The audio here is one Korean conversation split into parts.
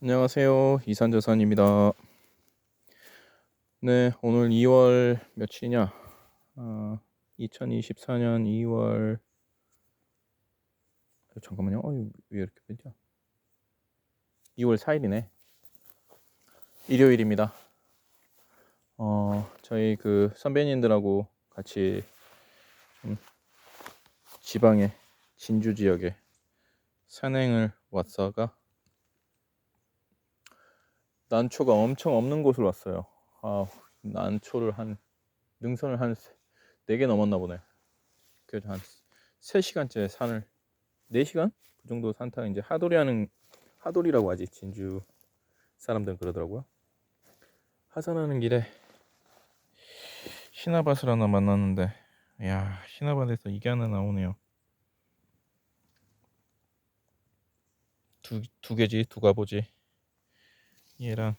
안녕하세요. 이산저산입니다. 네, 오늘 2월 며칠이냐? 어, 2024년 2월 잠깐만요. 어, 왜 이렇게 되냐? 2월 4일이네. 일요일입니다. 어, 저희 그 선배님들하고 같이 좀 지방의 진주 지역에 산행을 왔다가 난초가 엄청 없는 곳을 왔어요. 아, 난초를 한 능선을 한 4개 넘었나 보네. 그래서 한 3시간째 산을 4시간? 그 정도 산 타고 이제 하돌이 하는 하돌이라고 하지. 진주 사람들은 그러더라고요. 하산하는 길에 신화밭을 하나 만났는데 야, 신화밭에서 이게 하나 나오네요. 두, 두 개지, 두 가보지. 얘랑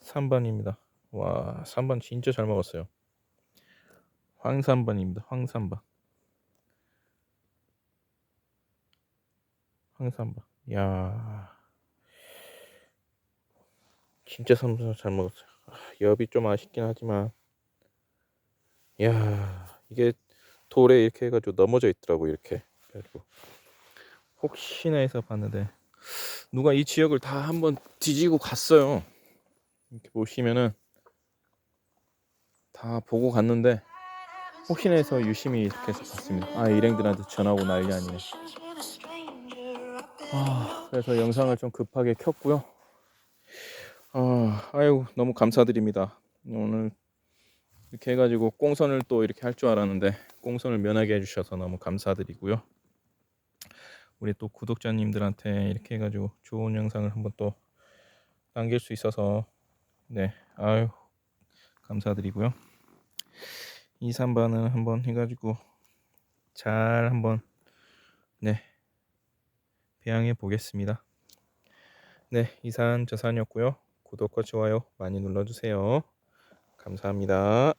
3번입니다. 와, 3번 진짜 잘 먹었어요. 황산번입니다. 황산번. 황산번. 야 진짜 3번 잘 먹었어요. 아, 엽이 좀 아쉽긴 하지만, 야 이게 돌에 이렇게 해 가지고 넘어져 있더라고, 이렇게. 그래가지고, 혹시나 해서 봤는데, 누가 이 지역을 다 한번 뒤지고 갔어요. 이렇게 보시면은 다 보고 갔는데 혹시나 해서 유심히 이렇게 해서 봤습니다. 아 일행들한테 전화오고 난리 아니네. 아 그래서 영상을 좀 급하게 켰고요. 아 아유 너무 감사드립니다. 오늘 이렇게 해가지고 꽁선을 또 이렇게 할 줄 알았는데 꽁선을 면하게 해주셔서 너무 감사드리고요. 우리 또 구독자님들한테 이렇게 해가지고 좋은 영상을 한번 또 남길 수 있어서 네 아유 감사드리고요. 2, 3번은 한번 해가지고 잘 한번 네 배양해 보겠습니다. 네 이산 저산이었고요. 구독과 좋아요 많이 눌러주세요. 감사합니다.